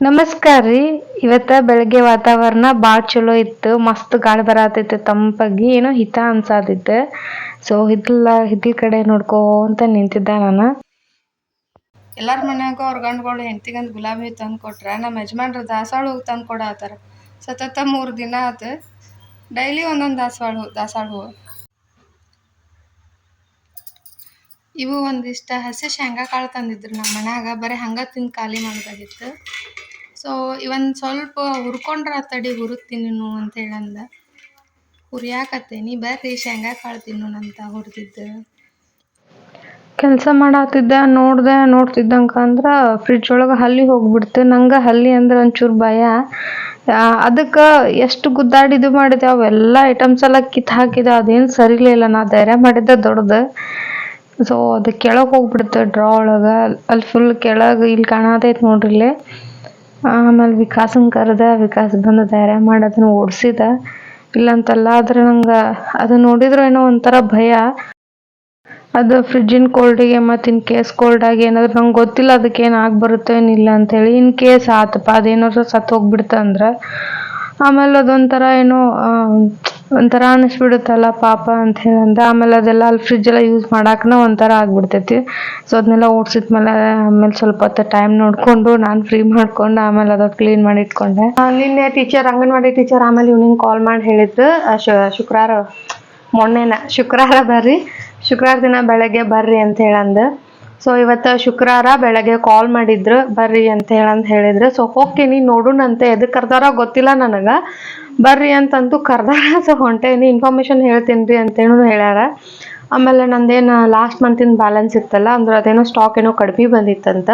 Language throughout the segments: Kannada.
ನಮಸ್ಕಾರ ರೀ. ಇವತ್ತ ಬೆಳಗ್ಗೆ ವಾತಾವರಣ ಭಾಳ ಚಲೋ ಇತ್ತು. ಮಸ್ತ್ ಗಾಳಿ ಬರತೈತೆ ತಂಪಾಗಿ. ಏನೋ ಹಿತ ಅನ್ಸಾದಿತ್ತು. ಸೊ ಹಿತ್ಲ ಹಿತ್ಲ ಕಡೆ ನೋಡ್ಕೋತ ನಿಂತಿದ್ದ ನಾನು. ಎಲ್ಲಾರ ಮನ್ಯಾಗ ಅವ್ರ ಗಂಡುಗಳು ಹೆಂಡತಿಗಂದ್ ಗುಲಾಬಿ ತಂದು ಕೊಟ್ರೆ ನಮ್ಮ ಯಜಮಾನ್ರು ದಾಸವಾಳ ಹೂ ತಂದು ಕೊಡತ್ತಾರ ಸತತ ಮೂರು ದಿನ ಆತು. ಡೈಲಿ ಒಂದೊಂದು ದಾಸವಾಳ ಹೂ ದಾಸವಾಳ ಹೂ. ಇವು ಒಂದಿಷ್ಟ ಹಸಿ ಶೇಂಗಾ ಕಾಳು ತಂದಿದ್ರು ನಮ್ಮ ಮನ್ಯಾಗ. ಬರೀ ಹಂಗೆ ತಿಂದು ಖಾಲಿ ಮಾಡೋದಾಗಿತ್ತು. ಸೊ ಇವನ್ ಸ್ವಲ್ಪ ಹುರ್ಕೊಂಡ್ರ ತಡಿ ಹುರುತ್ತೀನಿ ಅಂತ ಹೇಳಂದ. ಹುರಿಯಾಕತ್ತೇನಿ ಬರ್ರಿ ಶೇಂಗಾ ಕಾಳು ಅಂತ ಹುರಿದಿದ್ದು. ಕೆಲಸ ಮಾಡತ್ತಿದ್ದೆ ನೋಡ್ದೆ ನೋಡ್ತಿದ್ದಂಕ ಅಂದ್ರೆ ಫ್ರಿಡ್ಜ್ ಒಳಗೆ ಹಲ್ಲಿ ಹೋಗ್ಬಿಡ್ತು. ನಂಗೆ ಹಲ್ಲಿ ಅಂದ್ರೆ ಒಂಚೂರು ಭಯ. ಅದಕ್ಕೆ ಎಷ್ಟು ಗುದ್ದಾಡಿದ್ದು ಮಾಡಿದೆ, ಅವೆಲ್ಲ ಐಟಮ್ಸ್ ಎಲ್ಲ ಕಿತ್ ಹಾಕಿದೆ. ಅದೇನು ಸರಿಲೇ ಇಲ್ಲ, ನಾ ಧೈರ್ಯ ಮಾಡಿದ್ದೆ ದೊಡ್ಡದು. ಸೊ ಅದು ಕೆಳಗೆ ಹೋಗ್ಬಿಡ್ತು ಡ್ರಾ ಒಳಗೆ. ಅಲ್ಲಿ ಫುಲ್ ಕೆಳಗೆ ಇಲ್ಲಿ ಕಾಣತೈತೆ ನೋಡ್ರಿ ಇಲ್ಲಿ ಆಮೇಲೆ ವಿಕಾಸನ ಕರೆದ, ವಿಕಾಸ್ ಬಂದು ಧೈರ್ಯ ಮಾಡಿ ಅದನ್ನ ಓಡಿಸಿದ. ಇಲ್ಲಂತಲ್ಲ ಆದ್ರೆ ನಂಗೆ ಅದು ನೋಡಿದ್ರೆ ಏನೋ ಒಂಥರ ಭಯ. ಅದು ಫ್ರಿಜ್ಜಿನ ಕೋಲ್ಡಿಗೆ ಮತ್ತು ಇನ್ ಕೇಸ್ ಕೋಲ್ಡ್ ಆಗಿ ಏನಾದ್ರು ನಂಗೆ ಗೊತ್ತಿಲ್ಲ ಅದಕ್ಕೆ ಏನು ಬರುತ್ತೋ ಏನಿಲ್ಲ ಅಂತೇಳಿ. ಇನ್ ಕೇಸ್ ಆತಪ್ಪ ಅದೇನಾದ್ರು ಸತ್ತು ಹೋಗ್ಬಿಡ್ತು ಅಂದ್ರೆ. ಆಮೇಲೆ ಅದೊಂಥರ ಏನೋ ಒಂಥರ ಅನ್ನಿಸ್ಬಿಡುತ್ತಲ್ಲ ಪಾಪ ಅಂತ ಹೇಳಿ ಅಂದ ಆಮೇಲೆ ಅದೆಲ್ಲ ಅಲ್ಲಿ ಫ್ರಿಜ್ ಎಲ್ಲ ಯೂಸ್ ಮಾಡಾಕನ ಒಂಥರ ಆಗಿಬಿಡ್ತೈತಿ. ಸೊ ಅದನ್ನೆಲ್ಲ ಓಡಿಸಿದ್ಮೇಲೆ ಆಮೇಲೆ ಸ್ವಲ್ಪ ಹೊತ್ತು ಟೈಮ್ ನೋಡಿಕೊಂಡು ನಾನು ಫ್ರೀ ಮಾಡ್ಕೊಂಡು ಆಮೇಲೆ ಅದು ಕ್ಲೀನ್ ಮಾಡಿ ಇಟ್ಕೊಂಡೆ. ನಿನ್ನೆ ಟೀಚರ್ ಅಂಗನವಾಡಿ ಟೀಚರ್ ಆಮೇಲೆ ಇವ್ನಿಂಗ್ ಕಾಲ್ ಮಾಡಿ ಹೇಳಿದ್ದು ಶುಕ್ರವಾರ, ಮೊನ್ನೆನ, ಶುಕ್ರವಾರ ಬರ್ರಿ, ಶುಕ್ರವಾರ ದಿನ ಬೆಳಗ್ಗೆ ಬರ್ರಿ ಅಂತ ಹೇಳಂದು. ಸೊ ಇವತ್ತು ಶುಕ್ರವಾರ ಬೆಳಗ್ಗೆ ಕಾಲ್ ಮಾಡಿದ್ರು, ಬರ್ರಿ ಅಂತ ಹೇಳಂತ ಹೇಳಿದ್ರು. ಸೊ ಹೋಗ್ತೀನಿ ನೋಡುಣಂತೆ ಎದಕ್ಕೆ ಕರ್ದಾರ ಗೊತ್ತಿಲ್ಲ ನನಗೆ. ಬರ್ರಿ ಅಂತಂತೂ ಕರ್ದಾರ ಸೊ ಹೊಂಟೇನಿ ಇನ್ಫಾರ್ಮೇಶನ್ ಹೇಳ್ತೀನಿ ರೀ ಅಂತೇನು ಹೇಳ್ಯಾರ. ಆಮೇಲೆ ನಂದೇನು ಲಾಸ್ಟ್ ಮಂತಿನ ಬ್ಯಾಲೆನ್ಸ್ ಇತ್ತಲ್ಲ, ಅಂದ್ರೆ ಅದೇನೋ ಸ್ಟಾಕ್ ಏನೋ ಕಡಿಮೆ ಬಂದಿತ್ತಂತ.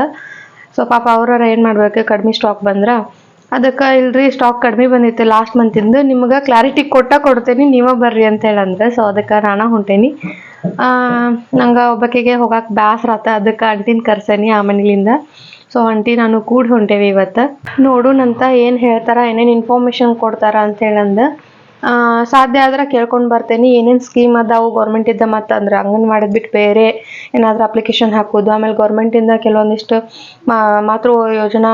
ಸೊ ಪಾಪ ಅವ್ರವ್ರ ಏನು ಮಾಡ್ಬೇಕು, ಕಡಿಮೆ ಸ್ಟಾಕ್ ಬಂದ್ರೆ. ಅದಕ್ಕೆ ಇಲ್ರಿ ಸ್ಟಾಕ್ ಕಡಿಮೆ ಬಂದಿತ್ತು ಲಾಸ್ಟ್ ಮಂತಿಂದು ನಿಮ್ಗೆ ಕ್ಲಾರಿಟಿ ಕೊಟ್ಟ ಕೊಡ್ತೇನೆ, ನೀವೇ ಬರ್ರಿ ಅಂತ ಹೇಳಂದ್ರೆ. ಸೊ ಅದಕ್ಕೆ ನಾನು ಹೊಂಟೇನಿ. ನಂಗೆ ಒಬ್ಬಾಕಿಗೆ ಹೋಗಕ್ಕೆ ಬ್ಯಾಸ್ರ ಆತ, ಅದಕ್ಕೆ ಅಂಟಿನ ಕರ್ಸೇನಿ ಆ ಮನೇಲಿಂದ. ಸೊ ಅಂಟಿ ನಾನು ಕೂಡ ಹೊಂಟೇವಿ ಇವತ್ತು ನೋಡುನಂತ ಏನು ಹೇಳ್ತಾರ, ಏನೇನು ಇನ್ಫಾರ್ಮೇಷನ್ ಕೊಡ್ತಾರ ಅಂತ ಹೇಳಂದು. ಸಾಧ್ಯ ಆದ್ರೆ ಕೇಳ್ಕೊಂಡು ಬರ್ತೇನೆ. ಏನೇನು ಸ್ಕೀಮ್ ಅದಾವು? ಗೌರ್ಮೆಂಟಿಂದ ಮತ್ತು ಅಂದ್ರೆ ಅಂಗನವಾಡಿ ಬಿಟ್ಟು ಬೇರೆ ಏನಾದ್ರೂ ಅಪ್ಲಿಕೇಶನ್ ಹಾಕೋದು? ಆಮೇಲೆ ಗೌರ್ಮೆಂಟಿಂದ ಕೆಲವೊಂದಿಷ್ಟು ಮಾತೃ ಯೋಜನಾ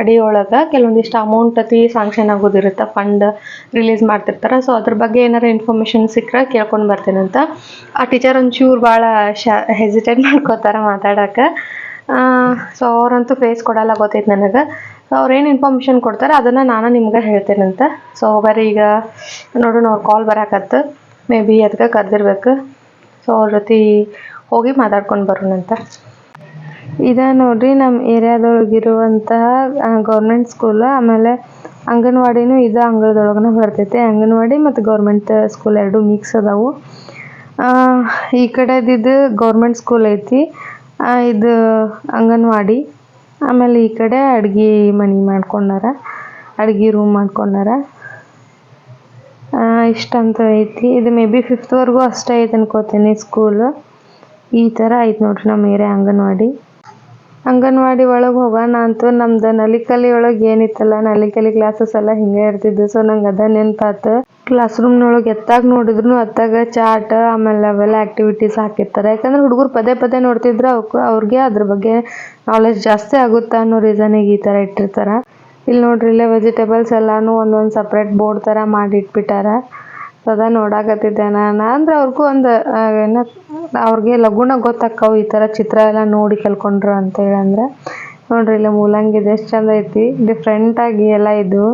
ಅಡಿ ಒಳಗೆ ಕೆಲವೊಂದಿಷ್ಟು ಅಮೌಂಟ್ ಅತಿ ಸಾಂಕ್ಷನ್ ಆಗೋದಿರುತ್ತೆ ಫಂಡ್ ರಿಲೀಸ್ ಮಾಡ್ತಿರ್ತಾರೆ. ಸೊ ಅದ್ರ ಬಗ್ಗೆ ಏನಾರ ಇನ್ಫಾರ್ಮೇಷನ್ ಸಿಕ್ಕರೆ ಕೇಳ್ಕೊಂಡು ಬರ್ತೇನಂತ ಆ ಟೀಚರ್ ಒಂಚೂರು ಭಾಳ ಶ ಹೆಸಿಟೇಟ್ ಮಾಡ್ಕೋತಾರೆ ಮಾತಾಡೋಕೆ. ಸೊ ಅವರಂತೂ ಫೇಸ್ ಕೊಡಲ್ಲ ಗೊತ್ತೈತೆ ನನಗೆ. ಸೊ ಅವ್ರೇನು ಇನ್ಫಾರ್ಮೇಷನ್ ಕೊಡ್ತಾರೆ, ಅದನ್ನು ನಾನು ನಿಮ್ಗೆ ಹೇಳ್ತೇನಂತೆ. ಸೊ ಬರೀ ಈಗ. ನೋಡೋಣ ಅವ್ರು ಕಾಲ್ ಬರಾಕತ್ತು. ಮೇ ಬಿ ಅದಕ್ಕೆ ಕರೆದಿರ್ಬೇಕು. ಸೊ ಅವ್ರ ಜೊತೆ ಹೋಗಿ ಮಾತಾಡ್ಕೊಂಡು ಬರೋಣಂತ. ಇದ ನೋಡ್ರಿ ನಮ್ಮ ಏರಿಯಾದೊಳಗಿರುವಂತಹ ಗೌರ್ಮೆಂಟ್ ಸ್ಕೂಲ್ ಆಮೇಲೆ ಅಂಗನವಾಡಿನೂ ಇದು ಅಂಗಳದೊಳಗನ ಬರ್ತೈತೆ. ಅಂಗನವಾಡಿ ಮತ್ತು ಗೌರ್ಮೆಂಟ್ ಸ್ಕೂಲ್ ಎರಡು ಮಿಕ್ಸ್ ಅದಾವು. ಈ ಕಡೆದಿದ್ದು ಗೌರ್ಮೆಂಟ್ ಸ್ಕೂಲ್ ಐತಿ. ಇದು ಅಂಗನವಾಡಿ. ಆಮೇಲೆ ಈ ಕಡೆ ಅಡ್ಗೆ ಮನೆ ಮಾಡ್ಕೊಂಡಾರ, ಅಡ್ಗೆ ರೂಮ್ ಮಾಡ್ಕೊಂಡಾರ. ಇಷ್ಟಂತ ಐತಿ. ಇದು ಮೇ ಬಿ ಫಿಫ್ತ್ವರೆಗೂ ಅಷ್ಟೇ ಐತೆ ಅನ್ಕೋತೀನಿ ಸ್ಕೂಲ್ ಈ ಥರ ಐತೆ ನೋಡ್ರಿ ನಮ್ಮ ಏರಿಯಾ ಅಂಗನವಾಡಿ. ಅಂಗನವಾಡಿ ಒಳಗೆ ಹೋಗೋಣ ಅಂತೂ ನಮ್ದು ನಲಿಕಲಿ ಒಳಗೆ ಏನಿತ್ತಲ್ಲ ನಲಿಕಲಿ ಕ್ಲಾಸಸ್ ಎಲ್ಲ ಹಿಂಗೆ ಇರ್ತಿದ್ದು ಸೊ ನಂಗೆ ಅದ ನೆನಪಾತು. ಕ್ಲಾಸ್ ರೂಮ್ನೊಳಗೆ ಎತ್ತಾಗ ನೋಡಿದ್ರು ಅತ್ತಾಗ ಚಾಟ್ ಆಮೇಲೆ ಅವೆಲ್ಲ ಆ್ಯಕ್ಟಿವಿಟೀಸ್ ಹಾಕಿರ್ತಾರೆ. ಯಾಕಂದ್ರೆ ಹುಡುಗರು ಪದೇ ಪದೇ ನೋಡ್ತಿದ್ರೆ ಅವಕ್ಕೆ ಅವ್ರಿಗೆ ಅದ್ರ ಬಗ್ಗೆ ನಾಲೆಜ್ ಜಾಸ್ತಿ ಆಗುತ್ತೆ ಅನ್ನೋ ರೀಸನಿಗೆ ಈ ಥರ ಇಟ್ಟಿರ್ತಾರೆ. ಇಲ್ಲಿ ನೋಡ್ರಿ, ಇಲ್ಲೇ ವೆಜಿಟೇಬಲ್ಸ್ ಎಲ್ಲಾನು ಒಂದೊಂದು ಸಪ್ರೇಟ್ ಬೋರ್ಡ್ ಥರ ಮಾಡಿ ಇಟ್ಬಿಟ್ಟಾರ. ಅದ ನೋಡಾಕತ್ತಿದ್ದೆ ನಾನು. ಅಂದ್ರೆ ಅವ್ರಿಗೂ ಒಂದು ಏನು ಅವ್ರಿಗೆ ಲಘುನ ಗೊತ್ತಾಕ್ಕವು ಈ ಥರ ಚಿತ್ರ ಎಲ್ಲ ನೋಡಿ ಕಲ್ಕೊಂಡ್ರು ಅಂತೇಳಿ ಅಂದ್ರೆ. ನೋಡ್ರಿ, ಇಲ್ಲಿ ಮೂಲಂಗಿ ಇದೆ, ಎಷ್ಟು ಚಂದ ಐತಿ. ಡಿಫ್ರೆಂಟಾಗಿ ಎಲ್ಲ ಇದು.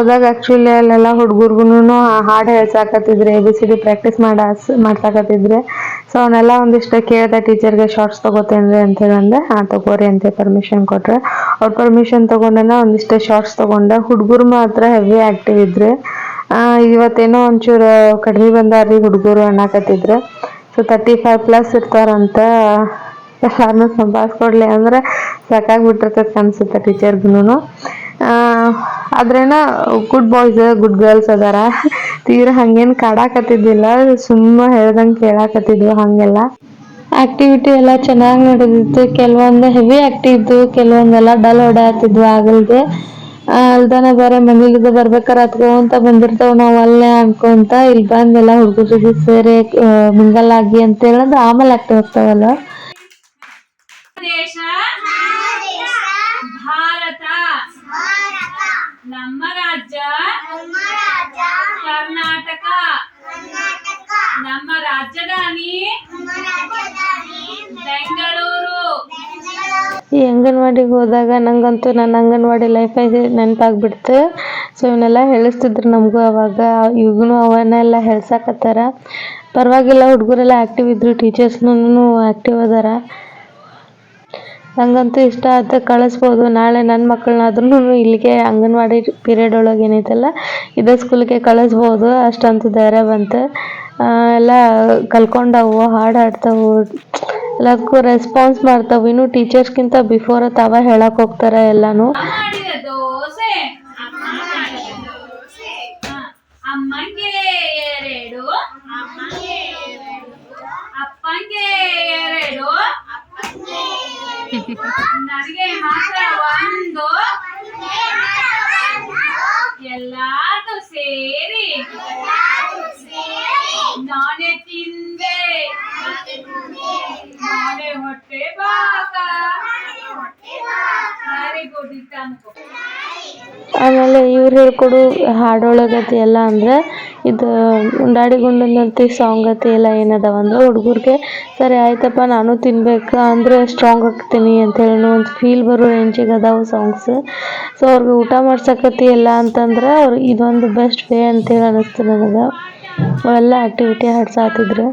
ಹೋದಾಗ ಆ್ಯಕ್ಚುಲಿ ಅಲ್ಲೆಲ್ಲ ಹುಡುಗರ್ಗುನು ಹಾಡು ಹೇಳ್ಸಾಕತ್ತಿದ್ರೆ A B C D practice ಮಾಡಾಸ್ ಮಾಡ್ಸಾಕತ್ತಿದ್ರೆ. ಸೊ ಅವನ್ನೆಲ್ಲ ಒಂದಿಷ್ಟು ಕೇಳಿದೆ ಟೀಚರ್ಗೆ ಶಾರ್ಟ್ಸ್ ತೊಗೋತೇನ್ರಿ ಅಂತ ಹೇಳಂದೆ ಹಾಂ ತಗೋರಿ ಅಂತ ಪರ್ಮಿಷನ್ ಕೊಟ್ರೆ. ಅವ್ರ ಪರ್ಮಿಷನ್ ತೊಗೊಂಡೆನ ಒಂದಿಷ್ಟು ಶಾರ್ಟ್ಸ್ ತೊಗೊಂಡೆ, ಹುಡುಗರು ಮಾತ್ರ ಹೆವಿ ಆ್ಯಕ್ಟಿವ್ ಇದ್ರೆ. ಇವತ್ತೇನೋ ಒಂಚೂರು ಕಡಿಮೆ ಬಂದಾರ್ರಿ ಹುಡುಗರು ಅನ್ನಕತ್ತಿದ್ರು. ಸೊ ತರ್ಟಿ ಫೈವ್ ಪ್ಲಸ್ ಇರ್ತಾರಂತ ಎಲ್ಲಾರನ್ನೂ ಸಂಭಾಳಿಸ್ಕೊಡ್ಲಿ ಅಂದ್ರೆ ಸಾಕಾಗ್ಬಿಟ್ಟಿರ್ತೈತೆ ಅನ್ಸುತ್ತೆ ಟೀಚರ್ಗೂ ಆದ್ರೇನ ಗುಡ್ ಬಾಯ್ಸ್ ಗುಡ್ ಗರ್ಲ್ಸ್ ಅದಾರ. ತೀರ ಹಂಗೇನು ಕಾಡಾಕತ್ತಿದ್ದಿಲ್ಲ ಸುಮ್ಮ ಹೇಳ್ದಂಗೆ ಕೇಳಾಕತ್ತಿದ್ವು ಹಾಗೆಲ್ಲ. ಆಕ್ಟಿವಿಟಿ ಎಲ್ಲ ಚೆನ್ನಾಗಿ ನಡೆದಿತ್ತು. ಕೆಲವೊಂದು ಹೆವಿ ಆಕ್ಟಿವ್ ಇದ್ದು ಕೆಲವೊಂದೆಲ್ಲ ಡಲ್ ಹೊಡೆಯತ್ತಿದ್ವು ಆಗಲ್ದೆ ಅಲ್ದಾನ ಬೇರೆ ಮನೇಲಿದ್ದ ಬರ್ಬೇಕಾರೆ ಹತ್ಕೊಂತ ಬಂದಿರ್ತಾವ ನಾವು ಅಲ್ಲೇ ಅನ್ಕೊಂತ ಇಲ್ಲಿ ಬಂದೆಲ್ಲ ಹುಡುಗರ ಜೊತೆ ಸೇರಿ ಮಿಂಗಲ್ ಆಗಿ ಅಂತ ಹೇಳಿದ್ರೆ ಆಮೇಲೆ ಆಕ್ಟಿವ್ ಆಗ್ತಾವಲ್ಲ ನಮ್ಮ ರಾಜ್ಯ? ಕರ್ನಾಟಕ. ನಮ್ಮ ರಾಜಧಾನಿ ಬೆಂಗಳೂರು. ಈ ಅಂಗನವಾಡಿಗೆ ಹೋದಾಗ ನಂಗಂತೂ ನನ್ನ ಅಂಗನವಾಡಿ ಲೈಫ್ ನೆನಪಾಗ್ಬಿಡ್ತು. ಸೊ ಇವನ್ನೆಲ್ಲ ಹೇಳಿಸ್ತಿದ್ರು ನಮಗೂ ಅವಾಗ. ಈಗೂ ಅವನ್ನೆಲ್ಲ ಹೇಳ್ಸಕತ್ತಾರ. ಪರವಾಗಿಲ್ಲ ಹುಡುಗರೆಲ್ಲ ಆ್ಯಕ್ಟಿವ್ ಇದ್ದರು ಟೀಚರ್ಸ್ನೂ ಆ್ಯಕ್ಟಿವ್ ಅದಾರ. ನಂಗಂತೂ ಇಷ್ಟ ಆಯ್ತು, ಕಳಿಸ್ಬೋದು. ನಾಳೆ ನನ್ನ ಮಕ್ಕಳನ್ನಾದ್ರೂ ಇಲ್ಲಿಗೆ ಅಂಗನವಾಡಿ ಪೀರಿಯಡ್ ಒಳಗೆ ಏನೈತಲ್ಲ ಇದೇ ಸ್ಕೂಲಿಗೆ ಕಳಿಸ್ಬೋದು. ಅಷ್ಟಂತೂ ಧೈರ್ಯ ಬಂತು. ಎಲ್ಲ ಕಲ್ಕೊಂಡವು ಹಾಡು ಹಾಡ್ತಾವು ಎಲ್ಲದಕ್ಕೂ ರೆಸ್ಪಾನ್ಸ್ ಮಾಡ್ತಾವೆ. ಇನ್ನು ಟೀಚರ್ಸ್ಗಿಂತ ಬಿಫೋರ್ ತಾವ ಹೇಳಕ್ಕೆ ಹೋಗ್ತಾರೆ ಎಲ್ಲಾನು. ನನಗೆ ಮಾತ್ರ ಒಂದು ಎಲ್ಲಾರ್ದು ಸೇರಿ ನಾನೇ ತಿಂದೆ ನಾನೇ ಹೊಟ್ಟೆ ಬಾಕ ವೆರಿ ಗುಡ್ ಇಷ್ಟ ಅನ್ಕೋ ಆಮೇಲೆ ಇವ್ರು ಹೇಳ್ಕೊಡು ಹಾಡೊಳಗತಿ ಎಲ್ಲ ಅಂದ್ರೆ ಇದು ಉಂಡಾಡಿ ಗುಂಡನಂತಿ ಸಾಂಗ್ ಅತಿ ಎಲ್ಲ ಏನದಾವ ಅಂದ್ರೆ ಹುಡುಗರಿಗೆ ಸರಿ ಆಯ್ತಪ್ಪ ನಾನು ತಿನ್ಬೇಕು ಅಂದ್ರೆ ಸ್ಟ್ರಾಂಗ್ ಆಗ್ತೀನಿ ಅಂತೇಳಿ ಒಂದು ಫೀಲ್ ಬರೋ ರೇಂಜಿಗೆ ಅದಾವು ಸಾಂಗ್ಸ್ ಸೊ ಅವ್ರಿಗೆ ಊಟ ಮಾಡ್ಸಕತಿ ಎಲ್ಲ ಅಂತಂದ್ರೆ ಅವ್ರು ಇದೊಂದು ಬೆಸ್ಟ್ ವೇ ಅಂತೇಳಿ ಅನ್ನಿಸ್ತು ನನಗೆ. ಅವೆಲ್ಲ ಆ್ಯಕ್ಟಿವಿಟಿ ಹಾಡ್ಸಾತಿದ್ರು.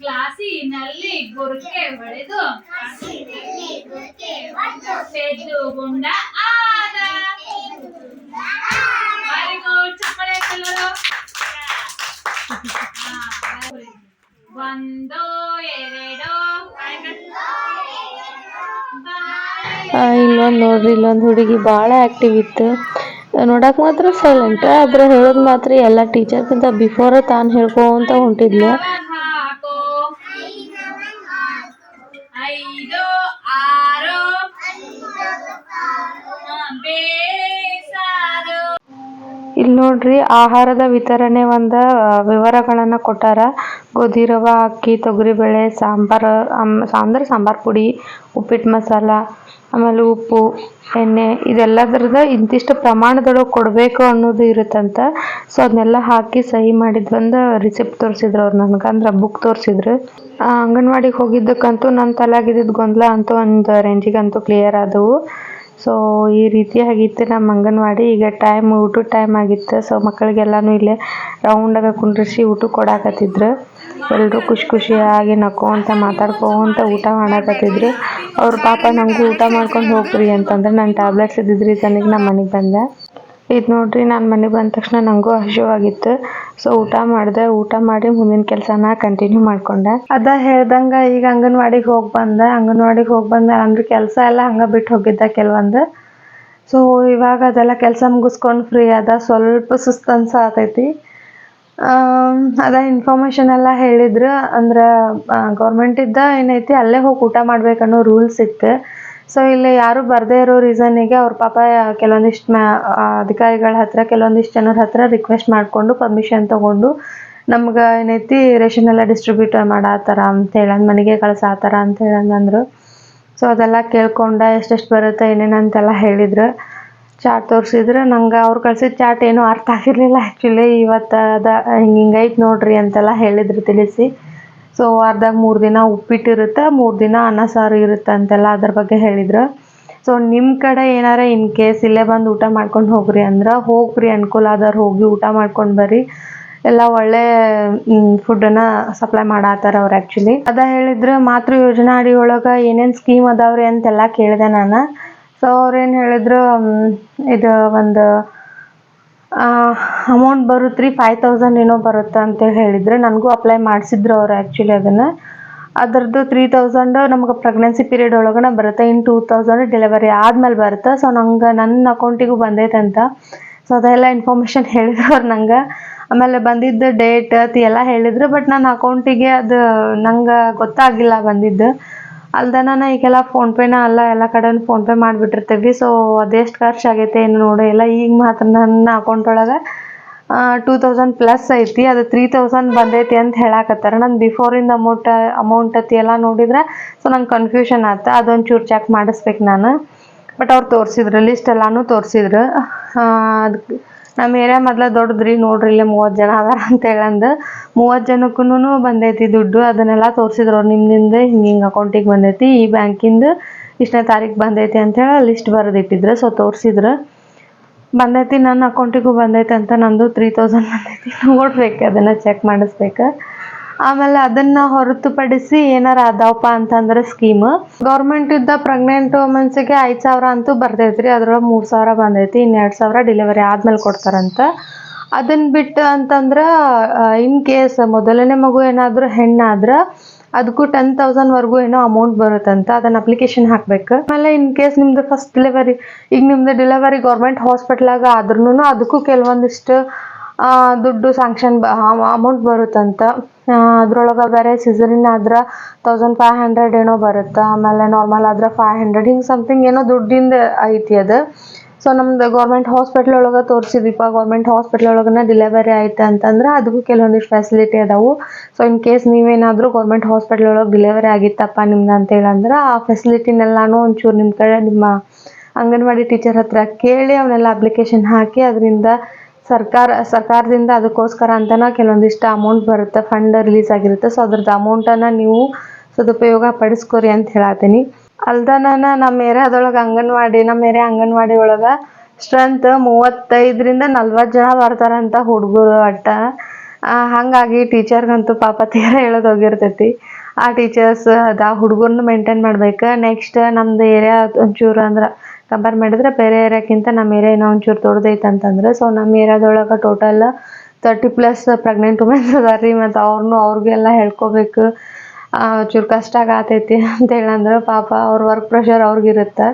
ಕ್ಲಾಸಿನಲ್ಲಿ ಗುರುಕೆ ಹೊಡೆದು ಸೆದ್ದು ಗುಂಡ ಇಲ್ಲೊಂದು ನೋಡ್ರಿ, ಇಲ್ಲೊಂದು ಹುಡುಗಿ ಭಾಳ ಆಕ್ಟಿವ್ ಇತ್ತು. ನೋಡಕ್ಕೆ ಮಾತ್ರ ಸೈಲೆಂಟ್ ಆದ್ರೆ ಹೇಳೋದು ಮಾತ್ರ ಎಲ್ಲ ಟೀಚರ್ಗಿಂತ ಬಿಫೋರ ತಾನು ಹೇಳ್ಕೊಂತ ಹೊಂಟಿದ್ಲು. ಇಲ್ಲಿ ನೋಡ್ರಿ ಆಹಾರದ ವಿತರಣೆ ಒಂದ ವಿವರಗಳನ್ನ ಕೊಟ್ಟಾರ. ಗೋಧಿ ರವ ಅಕ್ಕಿ ತೊಗರಿಬೇಳೆ ಸಾಂಬಾರ್ ಅಂದ್ರೆ ಸಾಂಬಾರ್ ಪುಡಿ ಉಪ್ಪಿಟ್ಟು ಮಸಾಲ, ಆಮೇಲೆ ಉಪ್ಪು, ಎಣ್ಣೆ ಇದೆಲ್ಲದ್ರದ ಇಂತಿಷ್ಟು ಪ್ರಮಾಣದೊಳಗೆ ಕೊಡಬೇಕು ಅನ್ನೋದು ಇರುತ್ತಂತ. ಸೊ ಅದನ್ನೆಲ್ಲ ಹಾಕಿ ಸಹಿ ಮಾಡಿದ್ ಒಂದು ರಿಸಿಪ್ಟ್ ತೋರಿಸಿದ್ರು ಅವ್ರು ನನಗೆ, ಅಂದ್ರೆ ಬುಕ್ ತೋರಿಸಿದ್ರು. ಅಂಗನವಾಡಿಗೆ ಹೋಗಿದ್ದಕ್ಕಂತೂ ನನ್ನ ತಲೆಯಾಗಿದ್ದಿದ್ದು ಗೊಂದಲ ಅಂತೂ ಒಂದು ರೇಂಜಿಗಂತೂ ಕ್ಲಿಯರ್ ಆದವು. ಸೊ ಈ ರೀತಿಯಾಗಿತ್ತು ನಮ್ಮ ಅಂಗನವಾಡಿ. ಈಗ ಟೈಮ್ ಊಟದ ಟೈಮ್ ಆಗಿತ್ತು. ಸೊ ಮಕ್ಕಳಿಗೆಲ್ಲಾನು ಇಲ್ಲೇ ರೌಂಡಾಗ ಕುಂಡ್ರಿಸಿ ಊಟ ಕೊಡಾಕತ್ತಿದ್ರು. ಎಲ್ಲರೂ ಖುಷಿ ಖುಷಿಯಾಗಿ ನಕ್ಕೊಂತ ಮಾತಾಡ್ಕೊಂತ ಊಟ ಮಾಡಾಕತ್ತಿದ್ರು. ಅವ್ರ ಪಾಪ ನಮಗೂ ಊಟ ಮಾಡ್ಕೊಂಡು ಹೋಗ್ರಿ ಅಂತಂದ್ರೆ ನನ್ನ ಟ್ಯಾಬ್ಲೆಟ್ಸ್ ಇದ್ದಿದ್ರಿ ತನಗೆ ನಮ್ಮ ಮನೆಗೆ ಬಂದೆ. ಇದು ನೋಡ್ರಿ, ನಾನು ಮನೆಗೆ ಬಂದ ತಕ್ಷಣ ನನಗೂ ಹಸಿವಾಗಿತ್ತು ಸೊ ಊಟ ಮಾಡಿದೆ. ಊಟ ಮಾಡಿ ಮುಂದಿನ ಕೆಲಸನ ಕಂಟಿನ್ಯೂ ಮಾಡ್ಕೊಂಡೆ. ಅದ ಹೇಳ್ದಂಗೆ ಈಗ ಅಂಗನವಾಡಿಗೆ ಹೋಗಿ ಬಂದೆ. ಅಂಗನವಾಡಿಗೆ ಹೋಗಿ ಬಂದೆ ಅಂದ್ರೆ ಕೆಲಸ ಎಲ್ಲ ಹಂಗೆ ಬಿಟ್ಟು ಹೋಗಿದ್ದೆ ಕೆಲವೊಂದು. ಸೊ ಇವಾಗ ಅದೆಲ್ಲ ಕೆಲಸ ಮುಗಿಸ್ಕೊಂಡು ಫ್ರೀ ಅದ. ಸ್ವಲ್ಪ ಸುಸ್ತು ಅನ್ಸಾತೈತಿ ಅದ ಇನ್ಫಾರ್ಮೇಷನ್ ಎಲ್ಲ ಹೇಳಿದ್ರು. ಅಂದ್ರೆ ಗೌರ್ಮೆಂಟಿದ್ದ ಏನೈತಿ, ಅಲ್ಲೇ ಹೋಗಿ ಊಟ ಮಾಡ್ಬೇಕನ್ನೋ ರೂಲ್ಸ್ ಇತ್ತು. ಸೊ ಇಲ್ಲಿ ಯಾರು ಬರದೇ ಇರೋ ರೀಸನ್ನಿಗೆ ಅವ್ರ ಪಾಪ, ಕೆಲವೊಂದಿಷ್ಟು ಮ್ಯಾ ಅಧಿಕಾರಿಗಳ ಹತ್ರ, ಕೆಲವೊಂದಿಷ್ಟು ಜನರ ಹತ್ರ ರಿಕ್ವೆಸ್ಟ್ ಮಾಡಿಕೊಂಡು ಪರ್ಮಿಷನ್ ತಗೊಂಡು ನಮ್ಗೆ ಏನೈತಿ ರೇಷನ್ ಎಲ್ಲ ಡಿಸ್ಟ್ರಿಬ್ಯೂಟ್ ಮಾಡಾತಾರ ಅಂತ ಹೇಳಂದು, ಮನೆಗೆ ಕಳ್ಸಾತಾರ ಅಂತ ಹೇಳಂದಂದ್ರು ಸೊ ಅದೆಲ್ಲ ಕೇಳ್ಕೊಂಡ ಎಷ್ಟೆಷ್ಟು ಬರುತ್ತೆ, ಏನೇನು ಅಂತೆಲ್ಲ ಹೇಳಿದ್ರು. ಚಾಟ್ ತೋರಿಸಿದ್ರೆ. ನಂಗೆ ಅವ್ರು ಕಳ್ಸಿದ ಚಾಟ್ ಏನೂ ಅರ್ಥ ಆಗಿರಲಿಲ್ಲ ಆ್ಯಕ್ಚುಲಿ ಇವತ್ತು ಅದ, ಹಿಂಗೆ ಹಿಂಗೈತೆ ನೋಡ್ರಿ ಅಂತೆಲ್ಲ ಹೇಳಿದ್ರು, ತಿಳಿಸಿ. ಸೊ ವಾರದಾಗ ಮೂರು ದಿನ ಉಪ್ಪಿಟ್ಟಿರುತ್ತೆ, ಮೂರು ದಿನ ಅನ್ನ ಸಾರು ಇರುತ್ತೆ ಅಂತೆಲ್ಲ ಅದ್ರ ಬಗ್ಗೆ ಹೇಳಿದ್ರು. ಸೊ ನಿಮ್ಮ ಕಡೆ ಏನಾರ ಇನ್ ಕೇಸ್ ಇಲ್ಲೇ ಬಂದು ಊಟ ಮಾಡ್ಕೊಂಡು ಹೋಗ್ರಿ ಅಂದ್ರೆ, ಹೋಗ್ರಿ ಅನುಕೂಲ ಆದವ್ರು ಹೋಗಿ ಊಟ ಮಾಡ್ಕೊಂಡು ಬರ್ರಿ. ಎಲ್ಲ ಒಳ್ಳೆ ಫುಡ್ಡನ್ನ ಸಪ್ಲೈ ಮಾಡತ್ತಾರ ಅವ್ರು ಆ್ಯಕ್ಚುಲಿ ಅದ ಹೇಳಿದ್ರೆ ಮಾತೃ ಯೋಜನಾ ಅಡಿ ಒಳಗೆ ಏನೇನು ಸ್ಕೀಮ್ ಅದಾವ್ರಿ ಅಂತೆಲ್ಲ ಕೇಳಿದೆ ನಾನು. ಸೊ ಅವ್ರೇನು ಹೇಳಿದ್ರು ಇದು ಒಂದು ಅಮೌಂಟ್ ಬರುತ್ತೆ ರೀ ಫೈವ್ ತೌಸಂಡ್ ಏನೋ ಬರುತ್ತೆ ಅಂತೇಳಿ ಹೇಳಿದ್ರು ನನಗೂ ಅಪ್ಲೈ ಮಾಡಿಸಿದ್ರು ಅವರು ಆ್ಯಕ್ಚುಲಿ ಅದನ್ನು. ಅದರದ್ದು ತ್ರೀ ತೌಸಂಡ್ ನಮ್ಗೆ ಪ್ರೆಗ್ನೆನ್ಸಿ ಪೀರಿಯಡ್ ಒಳಗನ ಬರುತ್ತೆ. ಇನ್ನು ಟೂ ತೌಸಂಡ್ ಡೆಲಿವರಿ ಆದಮೇಲೆ ಬರುತ್ತೆ. ಸೊ ನಂಗೆ ನನ್ನ ಅಕೌಂಟಿಗೂ ಬಂದೈತೆ ಅಂತ. ಸೊ ಅದೆಲ್ಲ ಇನ್ಫಾರ್ಮೇಷನ್ ಹೇಳಿದ್ರು ಅವ್ರು ನಂಗೆ. ಆಮೇಲೆ ಬಂದಿದ್ದ ಡೇಟ್ ಅದು ಎಲ್ಲ ಹೇಳಿದ್ರು. ಬಟ್ ನನ್ನ ಅಕೌಂಟಿಗೆ ಅದು ನಂಗೆ ಗೊತ್ತಾಗಿಲ್ಲ ಬಂದಿದ್ದು. ಅಲ್ದೆ ನಾನು ಈಗೆಲ್ಲ ಫೋನ್ಪೇನ ಅಲ್ಲ, ಎಲ್ಲ ಕಡೆನೂ ಫೋನ್ಪೇ ಮಾಡಿಬಿಟ್ಟಿರ್ತೀವಿ. ಸೊ ಅದೆಷ್ಟು ಖರ್ಚು ಆಗೈತೆ ಏನು ನೋಡಿ ಎಲ್ಲ ಈಗ ಮಾತ್ರ ನನ್ನ ಅಕೌಂಟ್ ಒಳಗೆ ಟೂ ತೌಸಂಡ್ ಪ್ಲಸ್ ಐತಿ. ಅದು ತ್ರೀ ತೌಸಂಡ್ ಬಂದೈತಿ ಅಂತ ಹೇಳಾಕತ್ತಾರ. ನಾನು ಬಿಫೋರಿಂದ ಅಮೌಂಟ್ ಅಮೌಂಟ್ ಅತಿ ಎಲ್ಲ ನೋಡಿದ್ರೆ ಸೊ ನಂಗೆ ಕನ್ಫ್ಯೂಷನ್ ಆಯ್ತು ಅದೊಂದು ಚೂರು ಚೆಕ್ ಮಾಡಿಸ್ಬೇಕು ನಾನು. ಬಟ್ ಅವ್ರು ತೋರಿಸಿದ್ರು ಲಿಸ್ಟ್ ಎಲ್ಲಾನು ತೋರಿಸಿದ್ರು. ಅದಕ್ಕೆ ನಮ್ಮ ಏರಿಯಾ ಮೊದಲ ದೊಡ್ಡದ್ರಿ ನೋಡ್ರಿ, ಇಲ್ಲಿ ಮೂವತ್ತು ಜನ ಅದಾರ ಅಂತ ಹೇಳಂದು. ಮೂವತ್ತು ಜನಕ್ಕೂ ಬಂದೈತಿ ದುಡ್ಡು, ಅದನ್ನೆಲ್ಲ ತೋರಿಸಿದ್ರು ಅವ್ರು ನಿಮ್ದಿಂದ ಹಿಂಗೆ ಹಿಂಗೆ ಅಕೌಂಟಿಗೆ ಬಂದೈತಿ, ಈ ಬ್ಯಾಂಕಿಂದು ಇಷ್ಟನೇ ತಾರೀಕು ಬಂದೈತಿ ಅಂತೇಳಿ ಲಿಸ್ಟ್ ಬರೆದಿಟ್ಟಿದ್ರು. ಸೊ ತೋರಿಸಿದ್ರು. ಬಂದೈತಿ, ನನ್ನ ಅಕೌಂಟಿಗೂ ಬಂದೈತೆ ಅಂತ ನಂದು ತ್ರೀ ತೌಸಂಡ್ ಬಂದೈತಿ. ನೋಡ್ಬೇಕು, ಅದನ್ನು ಚೆಕ್ ಮಾಡಿಸ್ಬೇಕು. ಆಮೇಲೆ ಅದನ್ನು ಹೊರತುಪಡಿಸಿ ಏನಾರ ಅದಾವಪ್ಪ ಅಂತಂದ್ರೆ ಸ್ಕೀಮ್ ಗೌರ್ಮೆಂಟ್ ಇದ್ದ ಪ್ರೆಗ್ನೆಂಟ್ ವುಮೆನ್ಸಿಗೆ ಐದು ಸಾವಿರ ಅಂತೂ ಬರ್ತೈತ್ರಿ ಅದ್ರೊಳಗೆ ಮೂರು ಸಾವಿರ ಬಂದೈತಿ ಇನ್ನೆರಡು ಸಾವಿರ ಡೆಲಿವರಿ ಆದಮೇಲೆ ಕೊಡ್ತಾರಂತ. ಅದನ್ನ ಬಿಟ್ಟು ಅಂತಂದ್ರೆ ಇನ್ ಕೇಸ್ ಮೊದಲನೇ ಮಗು ಏನಾದರೂ ಹೆಣ್ಣಾದ್ರೆ ಅದಕ್ಕೂ ಟೆನ್ ತೌಸಂಡ್ವರೆಗೂ ಏನೋ ಅಮೌಂಟ್ ಬರುತ್ತಂತ ಅದನ್ನ ಅಪ್ಲಿಕೇಶನ್ ಹಾಕ್ಬೇಕು. ಆಮೇಲೆ ಇನ್ ಕೇಸ್ ನಿಮ್ದು ಫಸ್ಟ್ ಡೆಲಿವರಿ ಈಗ ನಿಮ್ದು ಡಿಲಿವರಿ ಗೌರ್ಮೆಂಟ್ ಹಾಸ್ಪಿಟ್ಲಾಗ ಆದ್ರೂ ಅದಕ್ಕೂ ಕೆಲವೊಂದಿಷ್ಟು ದುಡ್ಡು ಸ್ಯಾಂಕ್ಷನ್ ಅಮೌಂಟ್ ಬರುತ್ತಂತ. ಅದ್ರೊಳಗೆ ಬೇರೆ ಸಿಸರಿನ್ ಆದ್ರೆ ತೌಸಂಡ್ ಫೈವ್ ಹಂಡ್ರೆಡ್ ಏನೋ ಬರುತ್ತೆ, ಆಮೇಲೆ ನಾರ್ಮಲ್ ಆದ್ರೆ ಫೈವ್ ಹಂಡ್ರೆಡ್ ಹಿಂಗೆ ಸಮಥಿಂಗ್ ಏನೋ ದುಡ್ಡಿಂದ ಐತಿ ಅದು. ಸೊ ನಮ್ದು ಗೌರ್ಮೆಂಟ್ ಹಾಸ್ಪಿಟ್ಲ್ ಒಳಗೆ ತೋರಿಸಿದ್ವಿಪ್ಪ ಗೌರ್ಮೆಂಟ್ ಹಾಸ್ಪಿಟ್ಲ್ ಒಳಗನ ಡಿಲೆವರಿ ಆಯ್ತು ಅಂತಂದ್ರೆ ಅದಕ್ಕೂ ಕೆಲವೊಂದಿಷ್ಟು ಫೆಸಿಲಿಟಿ ಅದಾವು. ಸೊ ಇನ್ ಕೇಸ್ ನೀವೇನಾದರೂ ಗೌರ್ಮೆಂಟ್ ಹಾಸ್ಪಿಟ್ಲ್ ಒಳಗೆ ಡಿಲೆವರಿ ಆಗಿತ್ತಪ್ಪ ನಿಮ್ದು ಅಂತೇಳಂದ್ರೆ ಆ ಫೆಸಿಲಿಟಿನೆಲ್ಲಾನು ಒಂಚೂರು ನಿಮ್ಮ ಕಡೆ ನಿಮ್ಮ ಅಂಗನವಾಡಿ ಟೀಚರ್ ಹತ್ರ ಕೇಳಿ ಅವನ್ನೆಲ್ಲ ಅಪ್ಲಿಕೇಶನ್ ಹಾಕಿ ಅದರಿಂದ ಸರ್ಕಾರ, ಸರ್ಕಾರದಿಂದ ಅದಕ್ಕೋಸ್ಕರ ಅಂತನೇ ಕೆಲವೊಂದಿಷ್ಟು ಅಮೌಂಟ್ ಬರುತ್ತೆ ಫಂಡ್ ರಿಲೀಸ್ ಆಗಿರುತ್ತೆ. ಸೊ ಅದ್ರದ್ದು ಅಮೌಂಟನ್ನು ನೀವು ಸದುಪಯೋಗ ಪಡಿಸ್ಕೊರಿ ಅಂತ ಹೇಳತ್ತೀನಿ ಅಲ್ದ ನಾನು ನಮ್ಮ ಏರಿಯಾದೊಳಗೆ ಅಂಗನವಾಡಿ ನಮ್ಮ ಏರಿಯಾ ಅಂಗನವಾಡಿ ಒಳಗೆ ಸ್ಟ್ರೆಂತ್ ಮೂವತ್ತೈದರಿಂದ ನಲ್ವತ್ತು ಜನ ಬರ್ತಾರಂತ ಹುಡುಗರು ಅಟ್ಟ. ಹಾಗಾಗಿ ಟೀಚರ್ಗಂತೂ ಪಾಪ ತೀರ ಹೇಳೋದು ಹೋಗಿರ್ತೈತಿ. ಆ ಟೀಚರ್ಸ್ ಅದು ಆ ಹುಡುಗರ್ನ ಮೇಂಟೈನ್ ಮಾಡ್ಬೇಕು. ನೆಕ್ಸ್ಟ್ ನಮ್ದು ಏರಿಯಾ ಒಂಚೂರು ಅಂದ್ರೆ ಕಂಪೇರ್ ಮಾಡಿದ್ರೆ ಬೇರೆ ಏರಿಯಾಕ್ಕಿಂತ ನಮ್ಮ ಏರಿಯಾ ಏನೋ ಒಂಚೂರು ದೊಡ್ಡದೈತೆ ಅಂತಂದ್ರೆ ಸೊ ನಮ್ಮ ಏರಿಯಾದೊಳಗೆ total thirty plus pregnant womens ಅದಾರ ರೀ ಮತ್ತು ಅವ್ರನ್ನೂ ಅವ್ರಿಗೆಲ್ಲ ಹೇಳ್ಕೊಬೇಕು. ಚೂರು ಕಷ್ಟ ಆಗತೈತಿ ಅಂತ ಹೇಳಂದ್ರೆ ಪಾಪ ಅವ್ರ ವರ್ಕ್ ಪ್ರೆಷರ್ ಅವ್ರಿಗಿರುತ್ತೆ.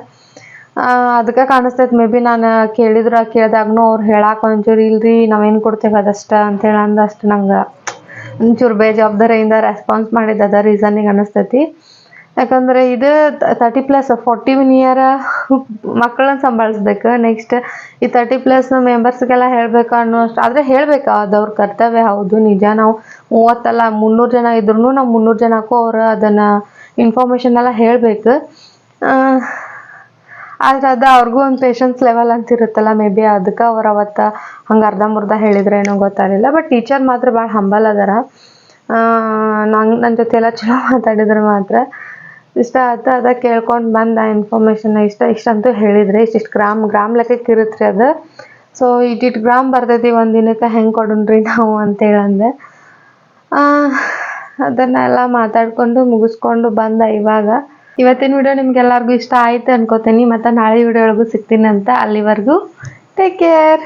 ಅದಕ್ಕೆ ಕಾಣಿಸ್ತೈತೆ ಮೇ ಬಿ ನಾನು ಕೇಳಿದ್ರೆ ಕೇಳಿದಾಗೂ ಅವ್ರು ಹೇಳಕ್ಕೆ ಒಂಚೂರು ಇಲ್ರಿ, ನಾವೇನು ಕೊಡ್ತೇವೆ ಅದಷ್ಟು ಅಂತೇಳಿ ಅಂದಷ್ಟು ನಂಗೆ ಒಂಚೂರು ಬೇಜವಾಬ್ದಾರಿಯಿಂದ ರೆಸ್ಪಾನ್ಸ್ ಮಾಡಿದ್ದು ಅದ ರೀಸನಿಗೆ ಅನ್ನಿಸ್ತೈತಿ ಯಾಕಂದರೆ ಇದು thirty plus forty one year ಮಕ್ಕಳನ್ನ ಸಂಭಾಳಿಸ್ಬೇಕು. ನೆಕ್ಸ್ಟ್ ಈ ತರ್ಟಿ ಪ್ಲಸ್ ಮೆಂಬರ್ಸ್ಗೆಲ್ಲ ಹೇಳಬೇಕು ಅನ್ನೋ ಅಷ್ಟು ಆದರೆ ಹೇಳಬೇಕು, ಅದು ಅವ್ರ ಕರ್ತವ್ಯ ಹೌದು, ನಿಜ. ನಾವು ಮೂವತ್ತಲ್ಲ, ಮುನ್ನೂರು ಜನ ಇದ್ರೂ ನಾವು ಮುನ್ನೂರು ಜನಕ್ಕೂ ಅವರು ಅದನ್ನು ಇನ್ಫಾರ್ಮೇಷನ್ ಎಲ್ಲ ಹೇಳಬೇಕು. ಆದ್ರೆ ಅದು ಅವ್ರಿಗೂ ಒಂದು ಪೇಷನ್ಸ್ ಲೆವೆಲ್ ಅಂತ ಇರುತ್ತಲ್ಲ ಮೇ ಬಿ ಅದಕ್ಕೆ ಅವ್ರು ಅವತ್ತು ಹಂಗೆ ಅರ್ಧಂಬರ್ಧ ಹೇಳಿದ್ರೆ ಏನೋ ಗೊತ್ತಾಗಲಿಲ್ಲ. ಬಟ್ ಟೀಚರ್ ಮಾತ್ರ ಭಾಳ ಹಂಬಲ್ ಅದಾರ. ನಂಗೆ ನನ್ನ ಜೊತೆ ಎಲ್ಲ ಚಲೋ ಮಾತಾಡಿದ್ರೆ ಮಾತ್ರ. ಇಷ್ಟ ಆಯ್ತು, ಅದ ಕೇಳ್ಕೊಂಡು ಬಂದ ಇನ್ಫಾರ್ಮೇಷನ್ ಇಷ್ಟ ಇಷ್ಟಂತೂ ಹೇಳಿದ್ರೆ ಇಷ್ಟಿಷ್ಟು ಗ್ರಾಮ್ ಗ್ರಾಮ್ ಲೆಕ್ಕಕ್ಕೆ ಇರುತ್ತೆ ರೀ ಅದು ಸೊ ಇಟ್ಟಿಟ್ಟು ಗ್ರಾಮ್ ಬರ್ತೈತಿ ಒಂದು ದಿನಕ್ಕೆ ಹೆಂಗೆ ಕೊಡೋಣ್ರಿ ನಾವು ಅಂತೇಳಿ ಅಂದೆ ಅದನ್ನೆಲ್ಲ ಮಾತಾಡ್ಕೊಂಡು ಮುಗಿಸ್ಕೊಂಡು ಬಂದ ಇವಾಗ. ಇವತ್ತಿನ ವಿಡಿಯೋ ನಿಮ್ಗೆಲ್ಲರಿಗೂ ಇಷ್ಟ ಆಯ್ತು ಅನ್ಕೋತೀನಿ, ಮತ್ತು ನಾಳೆ ವಿಡಿಯೋ ಒಳಗೂ ಸಿಗ್ತೀನಿ ಅಂತ ಅಲ್ಲಿವರೆಗೂ. Take care